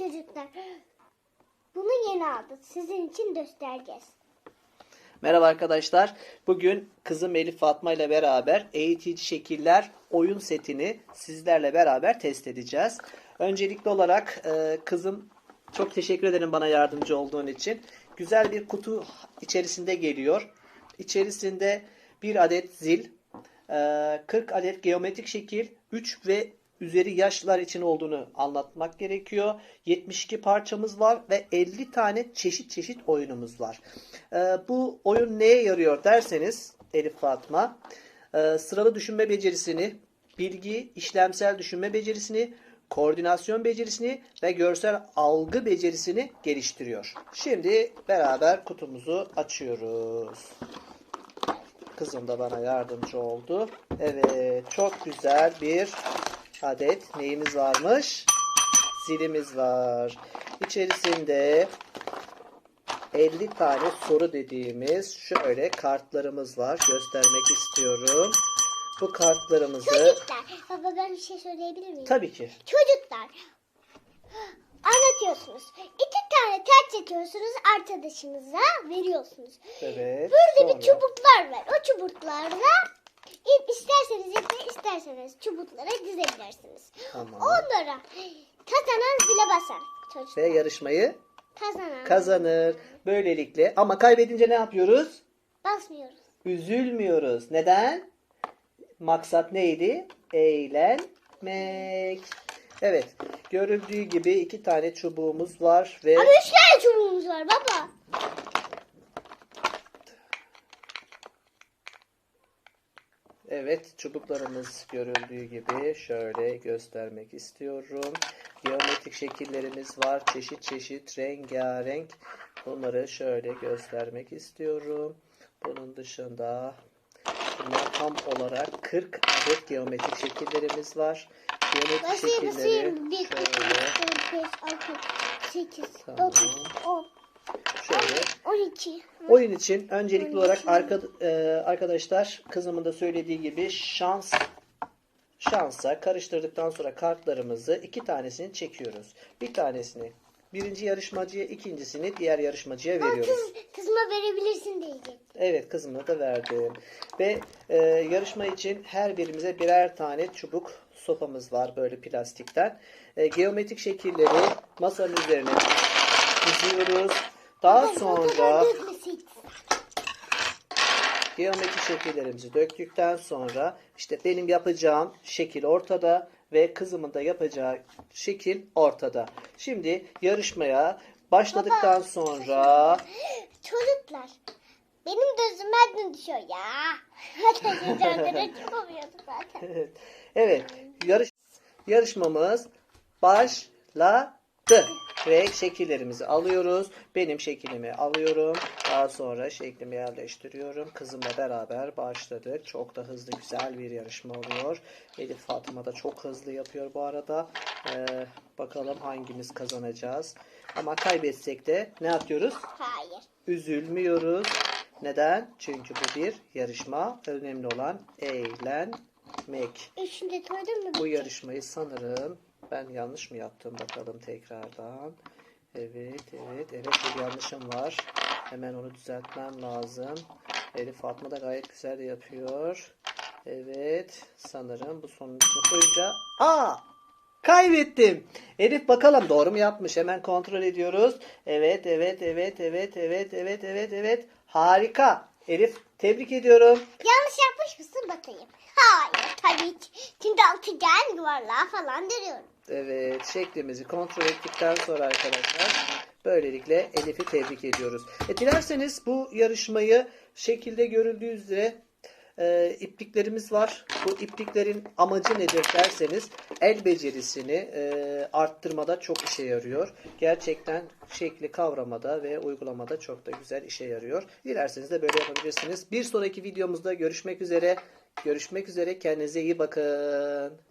çocuklar. Bunu yeni aldık. Sizin için göstereceğiz. Merhaba arkadaşlar. Bugün kızım Elif Fatma ile beraber eğitici şekiller oyun setini sizlerle beraber test edeceğiz. Öncelikli olarak e, kızım çok teşekkür ederim bana yardımcı olduğun için. Güzel bir kutu içerisinde geliyor. İçerisinde bir adet zil, e, 40 adet geometrik şekil, 3 ve üzeri yaşlılar için olduğunu anlatmak gerekiyor. 72 parçamız var ve 50 tane çeşit çeşit oyunumuz var. Ee, bu oyun neye yarıyor derseniz Elif Fatma e, sıralı düşünme becerisini, bilgi, işlemsel düşünme becerisini, koordinasyon becerisini ve görsel algı becerisini geliştiriyor. Şimdi beraber kutumuzu açıyoruz. Kızım da bana yardımcı oldu. Evet, çok güzel bir adet neyimiz varmış? Zilimiz var. İçerisinde 50 tane soru dediğimiz şöyle kartlarımız var. Göstermek istiyorum. Bu kartlarımızı Çocuklar. Baba ben bir şey söyleyebilir miyim? tabii ki Çocuklar. Anlatıyorsunuz. İki tane ters çekiyorsunuz arkadaşınıza veriyorsunuz. evet. Burada sonra- bir çubuklar var. O çubuklarla i- isterseniz isterseniz çubuklara dizebilirsiniz. Tamam. Onlara kazanan zile basar. Çocuklar. Ve yarışmayı Kazanan. kazanır. Böylelikle ama kaybedince ne yapıyoruz? Basmıyoruz. Üzülmüyoruz. Neden? Maksat neydi? Eğlenmek. Evet. Görüldüğü gibi iki tane çubuğumuz var ve Ama üç tane çubuğumuz var baba. Evet çubuklarımız görüldüğü gibi şöyle göstermek istiyorum. Geometrik şekillerimiz var. Çeşit çeşit rengarenk. Bunları şöyle göstermek istiyorum. Bunun dışında bunlar tam olarak 40 adet geometrik şekillerimiz var. Geometrik şekilleri şöyle. 8, şöyle on iki. Oyun için öncelikli olarak arka, e, arkadaşlar kızımın da söylediği gibi şans şansa karıştırdıktan sonra kartlarımızı iki tanesini çekiyoruz. Bir tanesini birinci yarışmacıya, ikincisini diğer yarışmacıya veriyoruz. Kız, kızıma verebilirsin diyecek. Evet kızıma da verdim. Ve e, yarışma için her birimize birer tane çubuk sopamız var böyle plastikten. E, geometrik şekilleri masanın üzerine diziyoruz. Daha sonra Dökmeseydin. Geometri şekillerimizi döktükten sonra işte benim yapacağım şekil ortada ve kızımın da yapacağı şekil ortada. Şimdi yarışmaya başladıktan sonra Çocuklar. Benim gözüme düşüyor ya. Hadi döndürün çıkamıyordu zaten. evet yarış yarışmamız başladı. Ve şekillerimizi alıyoruz. Benim şeklimi alıyorum. Daha sonra şeklimi yerleştiriyorum. Kızımla beraber başladık. Çok da hızlı güzel bir yarışma oluyor. Elif Fatıma da çok hızlı yapıyor bu arada. Ee, bakalım hangimiz kazanacağız. Ama kaybetsek de ne yapıyoruz? Hayır. Üzülmüyoruz. Neden? Çünkü bu bir yarışma. Önemli olan eğlenmek. Üçünde gördün mü? Bu yarışmayı sanırım ben yanlış mı yaptım bakalım tekrardan. Evet evet evet bir yanlışım var. Hemen onu düzeltmem lazım. Elif Fatma da gayet güzel yapıyor. Evet sanırım bu sonuncunu koyunca Aa! Kaybettim. Elif bakalım doğru mu yapmış? Hemen kontrol ediyoruz. Evet, evet, evet, evet, evet, evet, evet, evet. Harika. Elif tebrik ediyorum. Yanlış yapmış mısın bakayım? Hayır tabii ki. Çünkü altıgen yuvarlağı falan dönüyorum. Evet, şeklimizi kontrol ettikten sonra arkadaşlar böylelikle Elif'i tebrik ediyoruz. E, dilerseniz bu yarışmayı şekilde görüldüğü üzere e, ipliklerimiz var. Bu ipliklerin amacı nedir derseniz el becerisini e, arttırmada çok işe yarıyor. Gerçekten şekli kavramada ve uygulamada çok da güzel işe yarıyor. Dilerseniz de böyle yapabilirsiniz. Bir sonraki videomuzda görüşmek üzere. Görüşmek üzere. Kendinize iyi bakın.